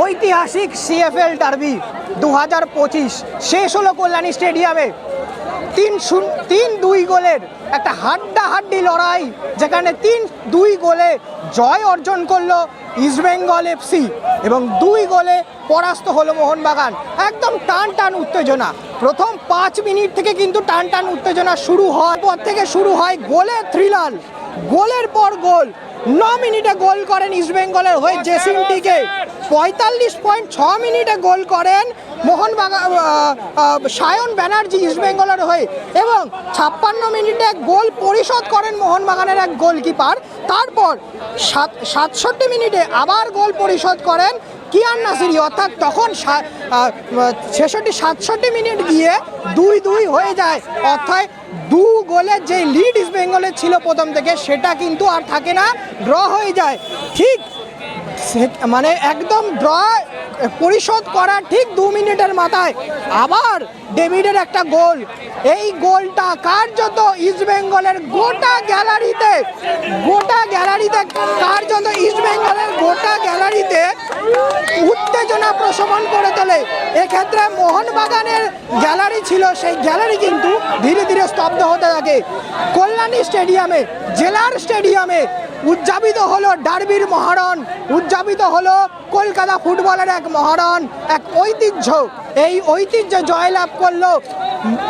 ঐতিহাসিক CFL derby দু হাজার পঁচিশ শেষ হলো কল্যাণী স্টেডিয়ামে। তিন শূন্য, তিন দুই গোলের একটা হাড্ডাহাড্ডি লড়াই, যেখানে তিন দুই গোলে জয় অর্জন করল ইস্টবেঙ্গল এফসি এবং দুই গোলে পরাস্ত হলো মোহনবাগান। একদম টান টান উত্তেজনা। প্রথম পাঁচ মিনিট থেকে কিন্তু টান টান উত্তেজনা শুরু হয়। পর থেকে শুরু হয় গোলে থ্রিলার গোলের পর গোল। ন মিনিটে গোল করেন ইস্টবেঙ্গলের হয়ে জেসিনটিকে পঁয়তাল্লিশ পয়েন্ট ছ মিনিটে গোল করেন মোহনবাগান সায়ন ব্যানার্জি ইস্টবেঙ্গলের হয়ে। এবং ছাপ্পান্ন মিনিটে গোল পরিশোধ করেন মোহনবাগানের এক গোলকিপার। তারপর সাত, সাতষট্টি মিনিটে আবার গোল পরিশোধ করেন কিয়ান নাসিরি। অর্থাৎ তখন ছেষট্টি, সাতষট্টি মিনিট গিয়ে দুই দুই হয়ে যায়। অর্থাৎ দু গোলের যে লিড ইস্ট বেঙ্গলের ছিল প্রথম থেকে, সেটা কিন্তু আর থাকে না ড্র হয়ে যায়। ঠিক মানে একদম ড্র পরিশোধ করার ঠিক দু মিনিটের মাথায়। আবার ডেভিডের একটা গোল। এই গোলটা কার্যত ইস্ট বেঙ্গলের গোটা গ্যালারিতে গোটা গ্যালারিতে, কার্যত ইস্ট বেঙ্গলের গোটা গ্যালারিতে উত্তেজনা প্রশমন করে তোলে। এক্ষেত্রে মোহনবাগানের গ্যালারি ছিল, সেই গ্যালারি কিন্তু ধীরে ধীরে স্তব্ধ হতে থাকে। কল্যাণী স্টেডিয়ামে, জেলার স্টেডিয়ামে উদযাপিত হলো ডার্বির মহারণ, উদযাপিত হলো কলকাতা ফুটবলের এক মহারণ, এক ঐতিহ্য। এই ঐতিহ্য জয়লাভ করল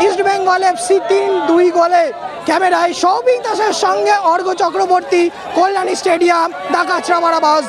ইস্টবেঙ্গল এফসি তিন দুই গোলে। ক্যামেরায় সৌভিক দাসের সঙ্গে অর্ঘ্য চক্রবর্তী, কল্যাণী স্টেডিয়াম ঢাকা চামারাবাজ